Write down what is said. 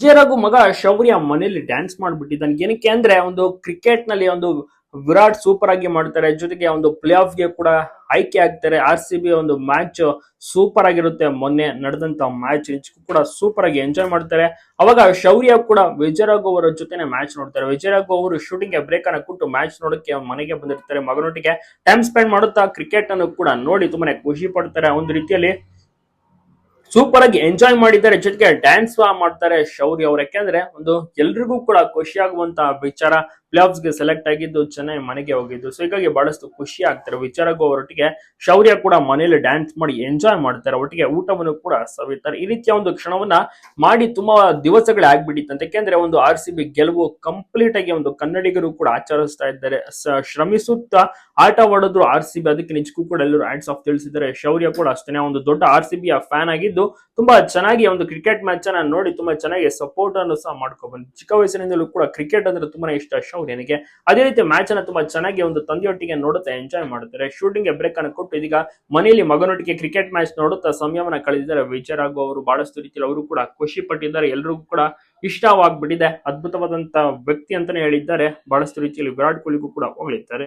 ವಿಜಯರಾಘು ಮಗ ಶೌರ್ಯ ಮನೆಯಲ್ಲಿ ಡ್ಯಾನ್ಸ್ ಮಾಡ್ಬಿಟ್ಟಿದ್ದಾನೆ. ಏನಕ್ಕೆ ಅಂದ್ರೆ ಒಂದು ಕ್ರಿಕೆಟ್ನಲ್ಲಿ ಒಂದು ವಿರಾಟ್ ಸೂಪರ್ ಆಗಿ ಮಾಡ್ತಾರೆ. ಜೊತೆಗೆ ಒಂದು ಪ್ಲೇ ಆಫ್ಗೆ ಕೂಡ ಆಯ್ಕೆ ಆಗ್ತಾರೆ. ಆರ್ ಸಿ ಬಿ ಒಂದು ಮ್ಯಾಚ್ ಸೂಪರ್ ಆಗಿರುತ್ತೆ. ಮೊನ್ನೆ ನಡೆದಂತ ಮ್ಯಾಚ್ ಕೂಡ ಸೂಪರ್ ಆಗಿ ಎಂಜಾಯ್ ಮಾಡ್ತಾರೆ. ಅವಾಗ ಶೌರ್ಯ ಕೂಡ ವಿಜಯರಾಘು ಅವರ ಜೊತೆನೆ ಮ್ಯಾಚ್ ನೋಡ್ತಾರೆ. ವಿಜಯರಾಘು ಅವರು ಶೂಟಿಂಗ್ಗೆ ಬ್ರೇಕ್ ಅನ್ನ ಕೊಟ್ಟು ಮ್ಯಾಚ್ ನೋಡಕ್ಕೆ ಮನೆಗೆ ಬಂದಿರ್ತಾರೆ ಮಗನೊಟ್ಟಿಗೆ. ಟೈಮ್ ಸ್ಪೆಂಡ್ ಮಾಡುತ್ತಾ ಕ್ರಿಕೆಟ್ ಅನ್ನು ಕೂಡ ನೋಡಿ ತುಂಬಾನೇ ಖುಷಿ ಪಡ್ತಾರೆ. ಒಂದು ರೀತಿಯಲ್ಲಿ ಸೂಪರ್ ಆಗಿ ಎಂಜಾಯ್ ಮಾಡಿದ್ದಾರೆ. ಜೊತೆಗೆ ಡ್ಯಾನ್ಸ್ ಮಾಡ್ತಾರೆ ಶೌರ್ಯ ಅವ್ರು. ಯಾಕೆಂದ್ರೆ ಒಂದು ಎಲ್ರಿಗೂ ಕೂಡ ಖುಷಿ ಆಗುವಂತ ವಿಚಾರ. ಪ್ಲೇ ಗೆ ಸೆಲೆಕ್ಟ್ ಆಗಿದ್ದು ಚೆನ್ನಾಗಿ ಮನೆಗೆ ಹೋಗಿದ್ದು. ಸೊ ಹೀಗಾಗಿ ಬಹಳಷ್ಟು ಖುಷಿ ಆಗ್ತಾರೆ ವಿಚಾರಕ್ಕೂ ಅವರೊಟ್ಟಿಗೆ ಶೌರ್ಯ ಕೂಡ ಮನೆಯಲ್ಲಿ ಡ್ಯಾನ್ಸ್ ಮಾಡಿ ಎಂಜಾಯ್ ಮಾಡ್ತಾರೆ ಒಟ್ಟಿಗೆ ಊಟವನ್ನು ಕೂಡ ಸವಿತಾರೆ. ಈ ರೀತಿಯ ಒಂದು ಕ್ಷಣವನ್ನ ಮಾಡಿ ತುಂಬಾ ದಿವಸಗಳೇ ಆಗ್ಬಿಟ್ಟಿತ್ತಂತೆ ಯಾಕೆಂದ್ರೆ ಒಂದು ಆರ್ ಗೆಲುವು ಕಂಪ್ಲೀಟ್ ಆಗಿ ಒಂದು ಕನ್ನಡಿಗರು ಕೂಡ ಆಚರಿಸ್ತಾ ಇದ್ದಾರೆ. ಶ್ರಮಿಸುತ್ತಾ ಆಟವಾಡಿದ್ರು ಆರ್ ಸಿ ಅದಕ್ಕೆ ನಿಜಕ್ಕೂ ಕೂಡ ಎಲ್ಲರೂ ಹ್ಯಾಂಡ್ಸ್ ಆಫ್ ತಿಳಿಸಿದ್ದಾರೆ. ಶೌರ್ಯ ಕೂಡ ಅಷ್ಟೇ. ಒಂದು ದೊಡ್ಡ ಆರ್ ಸಿ ಫ್ಯಾನ್ ಆಗಿದ್ದು ತುಂಬಾ ಚೆನ್ನಾಗಿ ಒಂದು ಕ್ರಿಕೆಟ್ ಮ್ಯಾಚ್ ಅನ್ನ ನೋಡಿ ತುಂಬಾ ಚೆನ್ನಾಗಿ ಸಪೋರ್ಟ್ ಅನ್ನು ಸಹ ಮಾಡ್ಕೊಬಂದು ಚಿಕ್ಕ ವಯಸ್ಸಿನಿಂದಲೂ ಕೂಡ ಕ್ರಿಕೆಟ್ ಅಂದ್ರೆ ತುಂಬಾನೇ ಇಷ್ಟ. ಶೌರ್ಯನಿಗೆ ಅದೇ ರೀತಿ ಮ್ಯಾಚ್ ಅನ್ನ ತುಂಬಾ ಚೆನ್ನಾಗಿ ಒಂದು ತಂದೆಯೊಟ್ಟಿಗೆ ನೋಡುತ್ತಾ ಎಂಜಾಯ್ ಮಾಡುತ್ತಾರೆ. ಶೂಟಿಂಗ್ ಬ್ರೇಕ್ ಅನ್ನು ಕೊಟ್ಟು ಇದೀಗ ಮನೆಯಲ್ಲಿ ಮಗನೊಟ್ಟಿಗೆ ಕ್ರಿಕೆಟ್ ಮ್ಯಾಚ್ ನೋಡುತ್ತಾ ಸಮಯವನ್ನ ಕಳೆದಿದ್ದಾರೆ. ವಿಜಯರಾಘು ಅವರು ಬಹಳಷ್ಟು ರೀತಿಯಲ್ಲಿ ಅವರು ಕೂಡ ಖುಷಿ ಪಟ್ಟಿದ್ದಾರೆ. ಎಲ್ರಿಗೂ ಕೂಡ ಇಷ್ಟವಾಗ್ಬಿಟ್ಟಿದೆ. ಅದ್ಭುತವಾದಂತ ವ್ಯಕ್ತಿ ಅಂತಾನೆ ಹೇಳಿದ್ದಾರೆ. ಬಹಳಷ್ಟು ರೀತಿಯಲ್ಲಿ ವಿರಾಟ್ ಕೊಹ್ಲಿಗೂ ಕೂಡ ಹೊಗಳಿದ್ದಾರೆ.